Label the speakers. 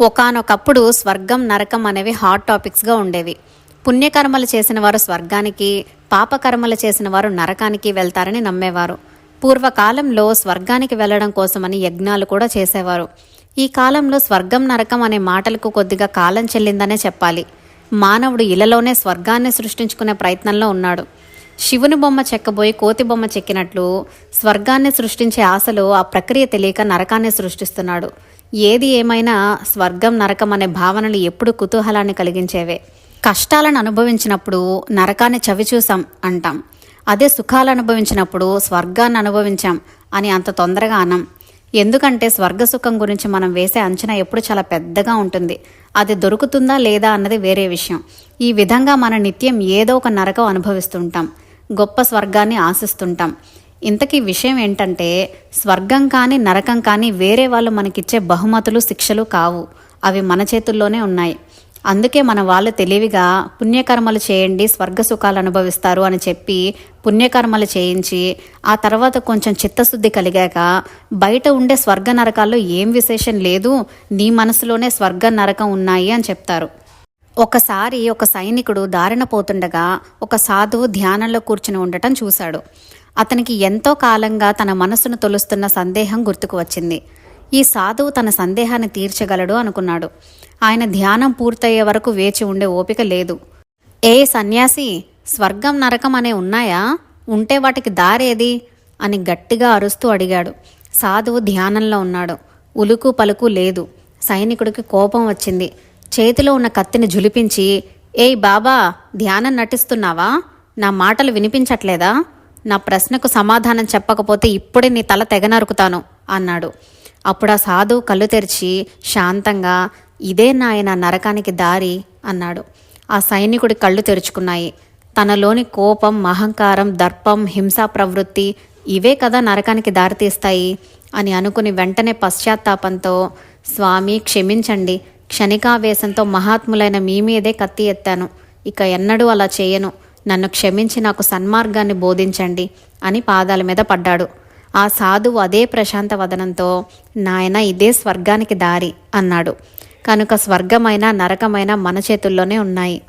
Speaker 1: ఒకానొకప్పుడు స్వర్గం నరకం అనేవి హాట్ టాపిక్స్గా ఉండేవి. పుణ్యకర్మలు చేసిన వారు స్వర్గానికి పాపకర్మలు చేసిన వారు నరకానికి వెళ్తారని నమ్మేవారు. పూర్వకాలంలో స్వర్గానికి వెళ్ళడం కోసమని యజ్ఞాలు కూడా చేసేవారు. ఈ కాలంలో స్వర్గం నరకం అనే మాటలకు కొద్దిగా కాలం చెల్లిందనే చెప్పాలి. మానవుడు ఇలలోనే స్వర్గాన్ని సృష్టించుకునే ప్రయత్నంలో ఉన్నాడు. శివుని బొమ్మ చెక్కబోయి కోతి బొమ్మ చెక్కినట్లు స్వర్గాన్ని సృష్టించే ఆశలో ఆ ప్రక్రియ తెలియక నరకాన్ని సృష్టిస్తున్నాడు. ఏది ఏమైనా స్వర్గం నరకం అనే భావనలు ఎప్పుడు కుతూహలాన్ని కలిగించేవే. కష్టాలను అనుభవించినప్పుడు నరకాన్ని చవిచూసాం అంటాం. అదే సుఖాలు అనుభవించినప్పుడు స్వర్గాన్ని అనుభవించాం అని అంత తొందరగా అనం. ఎందుకంటే స్వర్గ సుఖం గురించి మనం వేసే అంచనా ఎప్పుడు చాలా పెద్దగా ఉంటుంది. అది దొరుకుతుందా లేదా అన్నది వేరే విషయం. ఈ విధంగా మన నిత్యం ఏదో ఒక నరకం అనుభవిస్తుంటాం. గొప్ప స్వర్గాన్ని ఆశిస్తుంటాం. ఇంతకీ విషయం ఏంటంటే స్వర్గం కానీ నరకం కానీ వేరే వాళ్ళు మనకిచ్చే బహుమతులు శిక్షలు కావు. అవి మన చేతుల్లోనే ఉన్నాయి. అందుకే మన వాళ్ళు తెలివిగా పుణ్యకర్మలు చేయండి స్వర్గ సుఖాలు అనుభవిస్తారు అని చెప్పి పుణ్యకర్మలు చేయించి ఆ తర్వాత కొంచెం చిత్తశుద్ధి కలిగాక బయట ఉండే స్వర్గ నరకాల్లో ఏం విశేషం లేదు నీ మనసులోనే స్వర్గ నరకం ఉన్నాయి అని చెప్తారు. ఒకసారి ఒక సైనికుడు దారిన పోతుండగా ఒక సాధువు ధ్యానంలో కూర్చుని ఉండటం చూశాడు. అతనికి ఎంతో కాలంగా తన మనసును తొలుస్తున్న సందేహం గుర్తుకు వచ్చింది. ఈ సాధువు తన సందేహాన్ని తీర్చగలడు అనుకున్నాడు. ఆయన ధ్యానం పూర్తయ్యే వరకు వేచి ఉండే ఓపిక లేదు. ఏ సన్యాసి స్వర్గం నరకం అనే ఉన్నాయా? ఉంటే వాటికి దారేది? అని గట్టిగా అరుస్తూ అడిగాడు. సాధువు ధ్యానంలో ఉన్నాడు. ఉలుకు పలుకు లేదు. సైనికుడికి కోపం వచ్చింది. చేతిలో ఉన్న కత్తిని జులిపించి ఏయ్ బాబా ధ్యానం నటిస్తున్నావా? నా మాటలు వినిపించట్లేదా? నా ప్రశ్నకు సమాధానం చెప్పకపోతే ఇప్పుడే నీ తల తెగ నరుకుతాను అన్నాడు. అప్పుడు ఆ సాధువు కళ్ళు తెరిచి శాంతంగా ఇదే నాయన నరకానికి దారి అన్నాడు. ఆ సైనికుడి కళ్ళు తెరుచుకున్నాయి. తనలోని కోపం అహంకారం దర్పం హింసా ప్రవృత్తి ఇవే కదా నరకానికి దారితీస్తాయి అని అనుకుని వెంటనే పశ్చాత్తాపంతో స్వామి క్షమించండి. క్షణికావేశంతో మహాత్ములైన మీ మీదే కత్తి ఎత్తాను. ఇక ఎన్నడూ అలా చేయను. నన్ను క్షమించి నాకు సన్మార్గాన్ని బోధించండి అని పాదాల మీద పడ్డాడు. ఆ సాధువు అదే ప్రశాంత వదనంతో నాయన ఇదే స్వర్గానికి దారి అన్నాడు. కనుక స్వర్గమైన నరకమైన మన చేతుల్లోనే ఉన్నాయి.